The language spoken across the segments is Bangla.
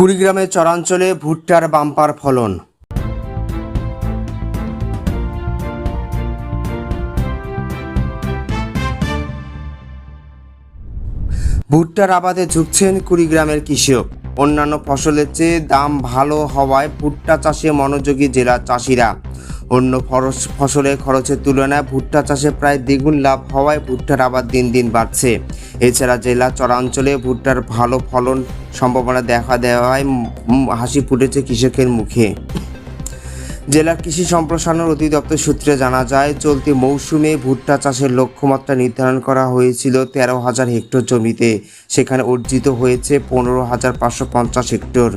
কুড়িগ্রামের চরাঞ্চলে ভুট্টার বাম্পার ফলন। ভুট্টার আবাদে ঝুঁকছেন কুড়িগ্রামের কৃষক। অন্যান্য ফসলের চেয়ে দাম ভালো হওয়ায় ভুট্টা চাষে মনোযোগী জেলা চাষিরা। অন্য খরচ, ফসলের খরচের তুলনায় ভুট্টা চাষে প্রায় দ্বিগুণ লাভ হওয়ায় ভুট্টার আবাদ দিন দিন বাড়ছে। এছাড়া জেলা চরাঞ্চলে ভুট্টার ভালো ফলন সম্ভাবনা দেখা দেওয়ায় হাসি ফুটেছে কৃষকের মুখে। জেলার কৃষি সম্প্রসারণ অধিদপ্তর সূত্রে জানা যায়, চলতি মৌসুমে ভুট্টা চাষের লক্ষ্যমাত্রা নির্ধারণ করা হয়েছিল তেরো হাজার হেক্টর জমিতে। সেখানে অর্জিত হয়েছে পনেরো হাজার পাঁচশো পঞ্চাশ হেক্টর।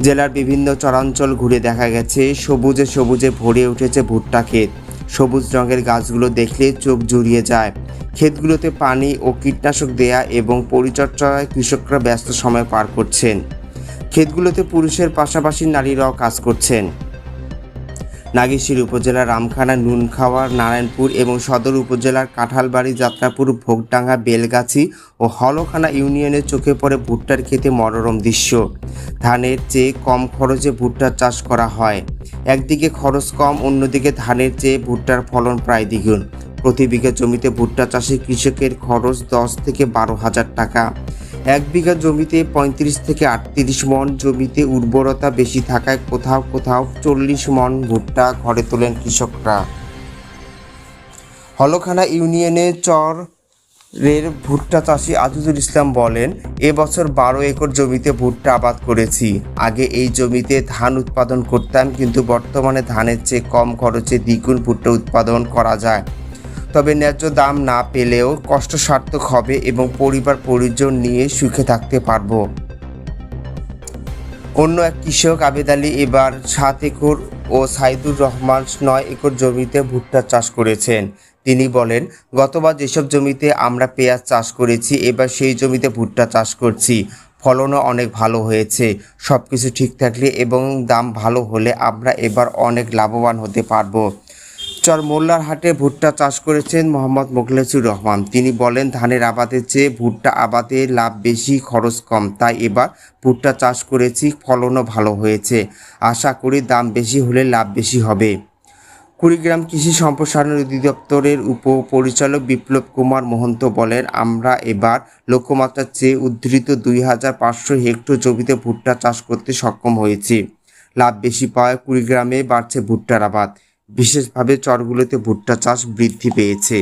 জেলার বিভিন্ন চরাঞ্চল ঘুরে দেখা গেছে, সবুজে সবুজে ভরে উঠেছে ভুট্টা ক্ষেত। সবুজ রঙের গাছগুলো দেখলে চোখ জুড়িয়ে যায়। ক্ষেতগুলোতে পানি ও কীটনাশক দেয়া এবং পরিচর্যায় কৃষকরা ব্যস্ত সময় পার করছেন। ক্ষেতগুলোতে পুরুষের পাশাপাশি নারীরাও কাজ করছেন। নাগেশ্বরী উপজেলার রামখানা, নুনখাওয়া, নারায়ণপুর এবং সদর উপজেলার কাঁঠালবাড়ি, যাত্রাপুর, ভোগডাঙ্গা, বেলগাছি ও হলখানা ইউনিয়নের চোখে পড়ে ভুট্টার খেতে মনোরম দৃশ্য। ধানের চেয়ে কম খরচে ভুট্টার চাষ করা হয়। একদিকে খরচ কম, অন্যদিকে ধানের চেয়ে ভুট্টার ফলন প্রায় দ্বিগুণ। প্রতি বিঘা জমিতে ভুট্টা চাষে কৃষকের খরচ দশ থেকে বারো হাজার টাকা। এক বিঘা জমিতে পঁয়ত্রিশ থেকে আটত্রিশ মন জমিতে উর্বরতা বেশি থাকায় কোথাও কোথাও চল্লিশ মন ভুট্টা ঘরে তোলেন কৃষকরা। হলখানা ইউনিয়নে চর রের ভুট্টা চাষি আজিজুল ইসলাম বলেন, এবছর বারো একর জমিতে ভুট্টা আবাদ করেছি। আগে এই জমিতে ধান উৎপাদন করতাম, কিন্তু বর্তমানে ধানের চেয়ে কম খরচে দ্বিগুণ ভুট্টা উৎপাদন করা যায়। তবে ন্যায্য দাম না পেলেও কষ্ট সার্থক হবে এবং পরিবার পরিজন নিয়ে সুখে থাকতে পারব। অন্য এক কৃষক আবেদ আলী এবার সাত একর ও সাইদুর রহমান নয় একর জমিতে ভুট্টা চাষ করেছেন। তিনি বলেন, গতবার যেসব জমিতে আমরা পেঁয়াজ চাষ করেছি, এবার সেই জমিতে ভুট্টা চাষ করছি। ফলনও অনেক ভালো হয়েছে সব কিছু ঠিক থাকলে এবং দাম ভালো হলে আমরা এবার অনেক লাভবান হতে পারব। চর মোল্লার হাটে ভুট্টা চাষ করেছেন মোহাম্মদ মোখলেসুর রহমান। তিনি বলেন, ধানের আবাদের চেয়ে ভুট্টা আবাদে লাভ বেশি, খরচ কম। তাই এবার ভুট্টা চাষ করেছি, ফলনও ভালো হয়েছে। আশা করি দাম বেশি হলে লাভ বেশি হবে। কুড়িগ্রাম কৃষি সম্প্রসারণ অধিদপ্তরের উপপরিচালক বিপ্লব কুমার মহন্ত বলেন, আমরা এবার লক্ষ্যমাত্রার চেয়ে উদ্ধৃত দুই হাজার পাঁচশো হেক্টর জমিতে ভুট্টা চাষ করতে সক্ষম হয়েছি। লাভ বেশি পাওয়ায় কুড়িগ্রামে বাড়ছে ভুট্টার আবাদ। বিশেষভাবে চরগুলোতে ভুট্টা চাষ বৃদ্ধি পেয়েছে।